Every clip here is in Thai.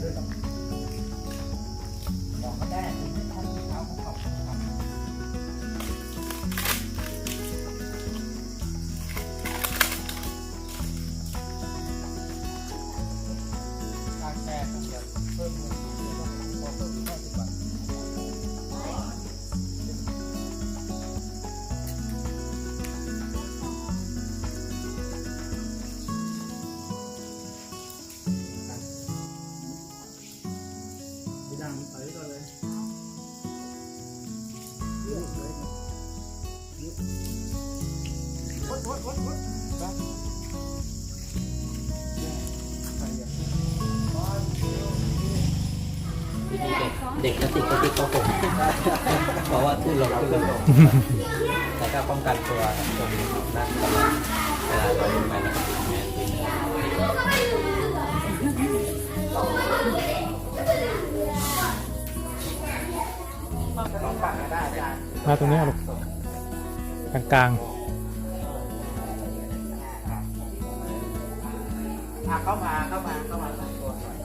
这种。 เด็กกระติกกระติกก็ผมเพราะว่าขึ้นลงขึ้นลงแต่ก็ป้องกันตัวตรงนั่นตลอดเวลาเราลงไปแล้วก็แมนไปเลยมาตรงนี้ลูกกลางกลาง อะเข้ามาเข้ามาเข้ามาตัวหน่อย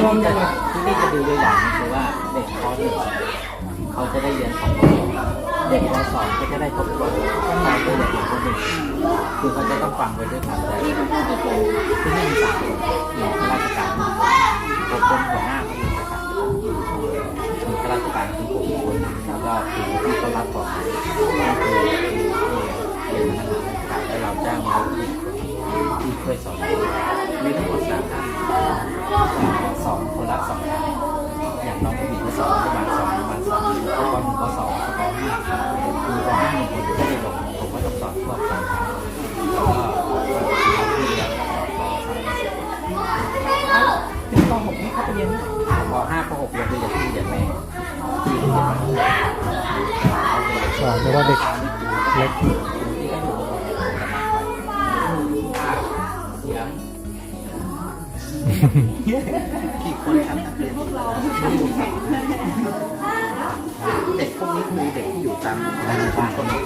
รวมกันที่นี่จะดูตัวอย่างคือว่าเด็กป .1 เขาจะได้เรียนของ เด็กป .2 ก็จะได้ทบทวนข้างในด้วยเด็กคนหนึ่งคือเขาจะต้องฟังไปด้วยกันแต่ที่นี่มีสามคนมีข้าราชการหนึ่งคน หรือว่าเด็กเล็กกี่คนครับนักเรียนเด็กพวกนี้คือเด็กที่อยู่ตามตามบ้านคนนี้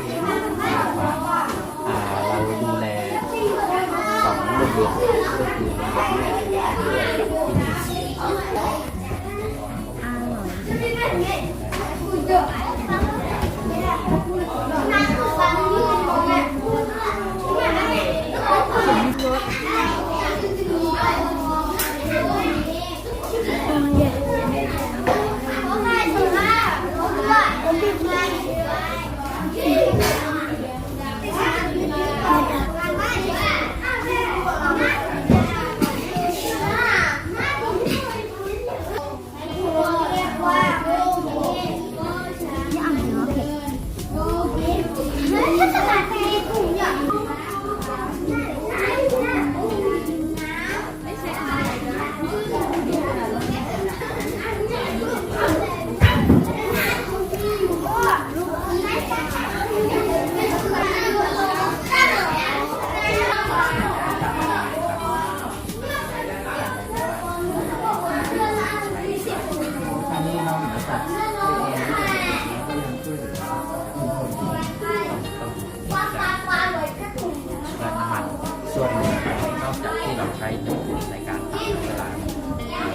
อกจากที่เราใช้จุดในการทำเวลา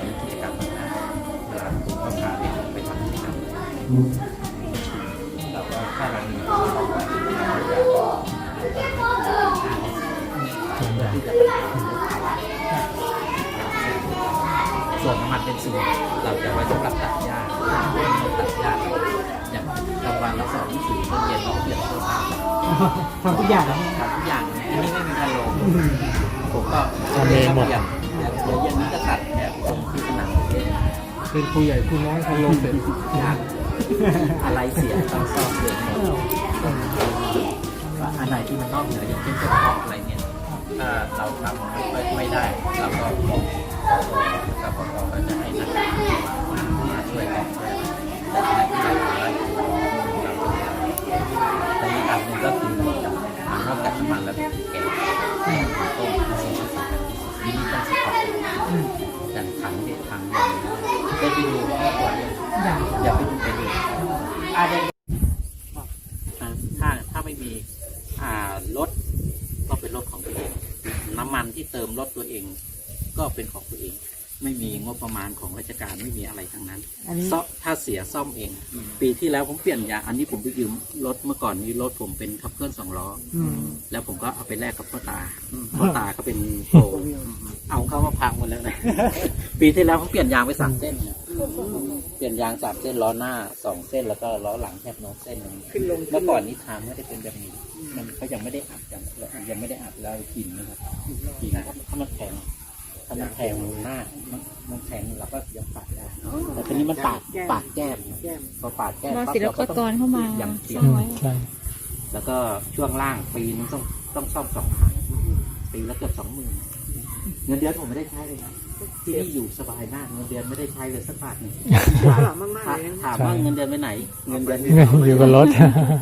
มีกิจกรรมต่างๆเวลาผมก็พาเด็กไปทำกิจกรรมเราก็ถ้าเรามีเราก็จะที่จะไปส่วนน้ำมันเป็นส่วนเราจะไว้สำหรับตัดหญ้าถ้าตัดหญ้าอย่างกลางวันเราสอนหนังสือตอนเย็นเราก็เปลี่ยนเสื้อผ้าทำทุกอย่างแล้วทำทุกอย่างอันนี้ไม่มีพันโลง ผมก็ทำเองหมดเดี๋ยวเดี๋ยวเย็นนี้จะตัดแบบตรงที่ผนังเองเป็นครูใหญ่ครูน้อยครูลงเสร็จยากอะไรเสียต้องซ่อมเองหมดว่าอันไหนที่มันนอกเหนืออย่างเช่นพวกของอะไรเนี่ยถ้าเราทำไม่ค่อยไม่ได้เราก็บอกกับพอก็จะให้นัก ไม่มีงบประมาณของราชการไม่มีอะไรทั้งนั้นอันนี้ ซ่อมถ้าเสียซ่อมเอง ปีที่แล้วผมเปลี่ยนยางอันนี้ผมไปยืมรถเมื่อก่อนนี้รถผมเป็นขับเคลื่อนสองล้ออืมแล้วผมก็เอาไปแลกกับพ่อตาพ่อตาเขาเป็นโปรเอาเข้ามาพังหมดแล้วนะ ปีที่แล้วผมเปลี่ยนยางไปสามเส้นเนี่ยเปลี่ยนยางสามเส้นล้อหน้าสองเส้นแล้วก็ล้อหลังแคบโน้ตเส้นหนึ่งขึ้นลงเมื่อก่อนนี้ทางไม่ได้เป็นแบบนี้อมันเขายังไม่ได้อัดกันยังไม่ได้อัดแล้วกินนะครับกินถ้ามันแข็ง ถ้ามันแข็งหน้ามันมันแข็งเราก็ยังปาดได้ แต่ทีนี้มันปาดปาดแก้มแก้มพอปาดแก้มรอปั๊บศิลปากรเข้ามาอย่างเทียสมร้างไว้ใช่ แล้วก็ช่วงล่างปีนึงต้องต้องซ่อมสองครั้งปีละเกือบสองหมื่นเงินเดือนผมไม่ได้ใช้เลยนะที่นี่อยู่สบายมากเงินเดือนไม่ได้ใช้เลยสักบาทหนึ่งฝรั่งมากถามๆเลยนะถามว่าเงินเดือนไปไหน เงินเดือนอยู่กับรถ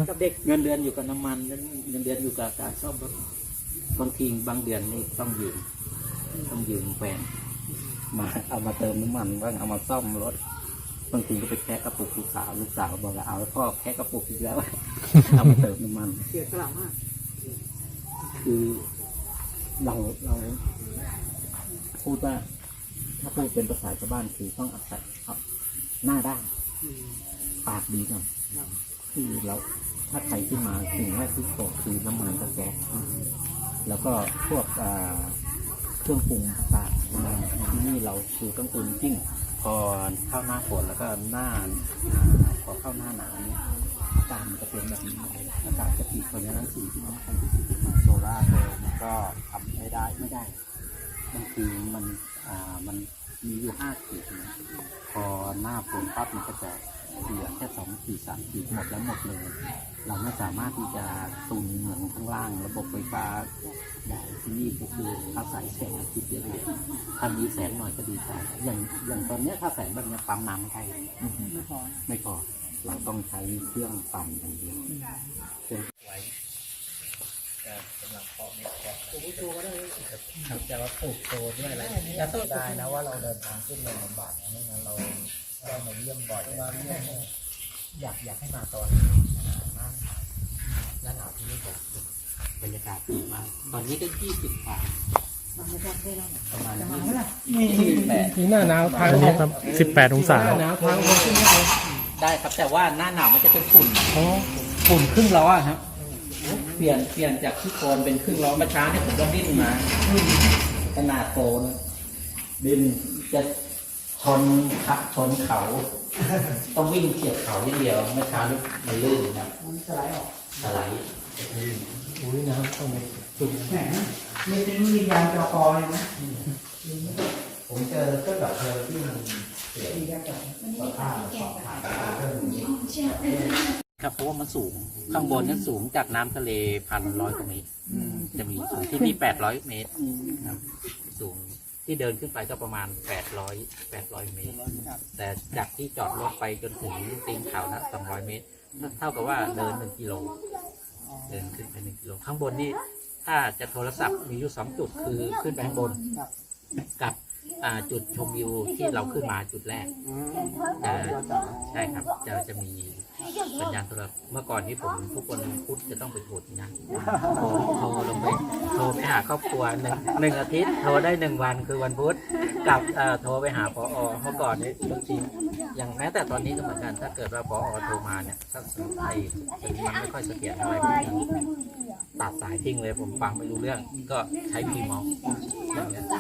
กับเด็กเงินเดือนอยู่กับน้ำมันเงินเดือนอยู่กับการซ่อมรถบางทีบางเดือนนี่ต้องยืม ต้องยืมแฟนมาเอามาเติมน้ำมันบ้างเอามาซ่อมรถบางทีก็ไปแคะกระปุกลูกสาวลูกสาวบอกว่าเอาพ่อแคะกระปุกอีกแล้วเอามาเติมน้ำมันเสียสละมากคือเราเราพูดว่าถ้าพูดเป็นภาษาชาวบ้านคือต้องอาศัยครับหน้าด้านอืมปากดีก่อนครับคือเราถ้าใครขึ้นมาสิ่งแรกที่โกรธคือน้ำมันกับแก๊สแล้วก็พวกอ่า เครื่องปรุงต่างๆที่นี่เราคือต้องปรุงจริงพอเข้าหน้าฝนแล้วก็หน้าพอเข้าหน้าหนาวเนี่ยอากาศมันจะเป็นแบบนี้อากาศจะติดเพราะฉะนั้นสิ่งที่ต้องทำคือโซล่าเซลล์มันก็ทำไม่ได้ไม่ได้บางทีมันอ่ามัน มีอยู่ห้าขีดนะพอหน้าฝนปั๊บมันก็จะเหลือแค่สองขีดสามขีดหมดแล้วหมดเลย เราไม่สามารถที่จะตุนเหมือนข้างล่าง ระบบไฟฟ้าได้ที่นี่ก็คืออาศัยแสงอาทิตย์เยอะๆถ้ามีแสงหน่อยก็ดีใจอย่างอย่างตอนเนี้ยถ้าแสงแบบเนี้ยปั๊มน้ำไม่ได้ไม่พอไม่พอเราต้องใช้เครื่องปั่นอย่างเดียวเครื่องไว้กำลังเพาะเม็ด แกะผมก็โชว์ก็ได้ครับจะว่าปลูกโตด้วยอะไรจะต้องได้นะว่าเราเดินทางขึ้นเนินลำบากนะไม่งั้นเราได้มาเยี่ยมบ่อยมาเยี่ยมอยากอยากให้มาตอนหน้าหน้าหนาวที่นี่ผมบรรยากาศดีมากตอนนี้ก็ยี่สิบกว่ามันไม่ได้ได้แล้วประมาณจะมายี่เมื่อไหร่สิบแปดนี่หน้าหนาวทางนี้ครับสิบแปดองศาหนาวทางคนขึ้นไม่เอาได้ครับแต่ว่าหน้าหนาวมันจะเป็นฝุ่นอ๋อฝุ่นครึ่งล้ออะครับ เปลี่ยนเปลี่ยนจากที่โคนเป็นครึ่งล้อเมื่อเช้าเนี่ยผมต้องดิ้นมาขนาดโตนะดินจะชนขะชนเขา ต้องวิ่งเฉียดเขาอย่างเดียวเมื่อเช้านี้มันลื่นครับมันสไลด์ออกสไลด์อุ้ยน้ำต้องไปจุดแหมมีเป็นวิญญาณจอกอเลยนะผมเจอเครื่องดับเพลิงที่มันเสียมีได้แบบสภาพสอบถามเรื่องนี้ ครับเพราะว่ามันสูงข้างบนนั้นสูงจากน้ำทะเลพันร้อยกว่าเมตรจะมีสูงที่นี่แปดร้อยเมตรครับสูงที่เดินขึ้นไปก็ประมาณแปดร้อยแปดร้อยเมตร แต่จากที่จอดรถไปจนถึงตีนเขานะสองร้อยเมตร เท่ากับว่าเดินหนึ่งกิโล เดินขึ้นไปหนึ่งกิโลข้างบนนี่ถ้าจะโทรศัพท์มีอยู่สองจุดคือขึ้นไปข้างบนกับ อ่าจุดชมวิวที่เราขึ้นมาจุดแรกจะใช่ครับจะจะมีสัญญาณโทรศัพท์เมื่อก่อนนี้ผมทุกคนพุธจะต้องไปโทรที่นั่นโทรโทรลงไปโทรไปหาครอบครัวหนึ่งหนึ่งอาทิตย์โทรได้หนึ่งวันคือวันพุธกับเอ่อโทรไปหาพอเมื่อก่อนนี้บางทีอย่างแม้แต่ตอนนี้ก็เหมือนกันถ้าเกิดว่าพอโทรมาเนี่ยถ้าสมมติไอ้สัญญาณไม่ค่อยเสถียรเท่าไร่ผมจะตัดสายทิ้งเลยผมฟังไม่รู้เรื่องก็ใช้พีมอล อย่างเงี้ยถ้า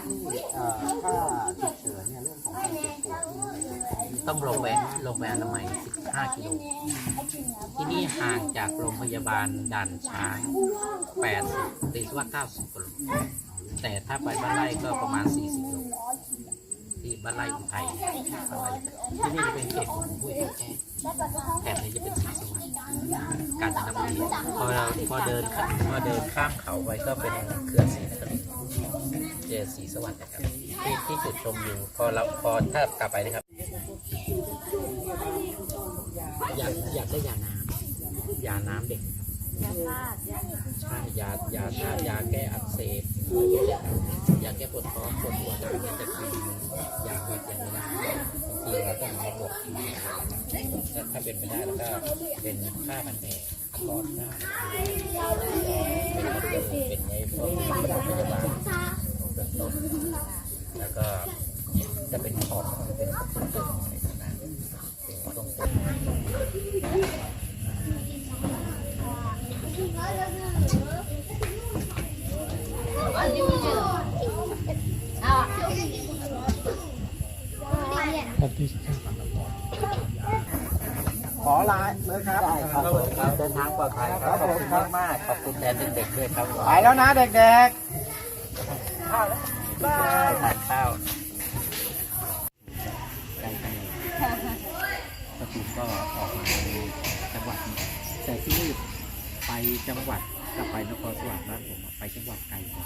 ฉุกเฉินเนี่ยเรื่องของการเจ็บปวดต้องลงไปลงไปอนามัย15กิโลที่นี่ห่างจากโรงพยาบาลด่านช้าง80ตีว่า 90กิโลแต่ถ้าไปบ้านไร่ก็ประมาณ 40กิโลที่บ้านไร่อุทัยบ้านไร่ที่นี่จะเป็นเขตของห้วยแก้วแก้แถบนี้จะเป็นสีสวรรค์ กาญจนบุรีพอเราพอเดินข้ามพอเดินข้ามเขาไปก็เป็นเขื่อนศรีนครินทร์เจอสีสวรรค์นะครับที่ที่จุดชมวิวพอเราพอถ้ากลับไปนะครับ อยากอยากได้ยาน้ำยาน้ำเด็กครับใช่ยายาธาตุยาแก้อักเสบยาแก้ปวดท้องปวดหัวอะไรเงี้ยจะกินยาเม็ดยังไม่ได้บางทีเราต้องมาบวกกินถ้าถ้าเป็นไปได้แล้วก็เป็นผ้าพันแผลก่อนหน้าเป็นมะเร็งเป็นในพวกโรงพยาบาลเบื้องต้นแล้วก็จะเป็นขอบเป็นตุ่มๆอะไรต่างๆเป็นตรงๆ ครับที่ขอลาเลยครับได้ครับผมครับเดินทางปลอดภัยครับขอบคุณมากมากๆขอบคุณแทนเด็กๆด้วยครับไปแล้วนะเด็กไปทานข้าวใกล้กันเลยปทุมก็ออกมาในจังหวัดแต่ที่นี่ไปจังหวัดกับไปนครสวรรค์บ้านผมไปจังหวัดไกลกว่า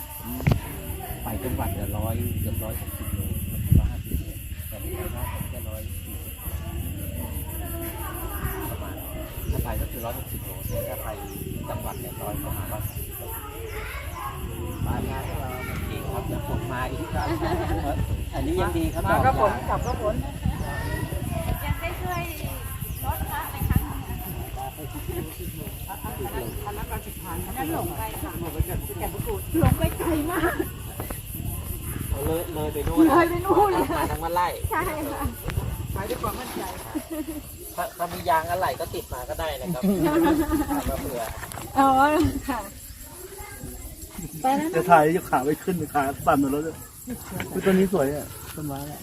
ไปจังหวัดเดือร้อยเกือร้อยหกสิบโลร้อยห้าสิบโลแต่ไปบ้า ไปก็คือร้อยหกสิบโลแต่ถ้าไปจังหวัดเนี่ยร้อยประมาณร้อยสี่สิบโลมางานเราดีครับเดี๋ยวผมมาอีกครับอันนี้ยังดีครับมาครับผมกลับครับผมยังได้ช่วยรถพระในครั้งนี้อันนั้นการสิบพันอันนั้นหลงไปค่ะหลงไปไกลมากเลยเลยไปนู่นเลยไปนู่นเลยทางมาไล่ใช่ค่ะ ถ้าถ้ามียางอะไรก็ติดมาก็ได้นะครับ มาเผื่ออ๋อค่ะ ไปแล้วจะถ่ายจะขาไม่ขึ้นขาสั่นหมดแล้วเนี่ยคือต้นนี้สวยอะต้นไม้อะ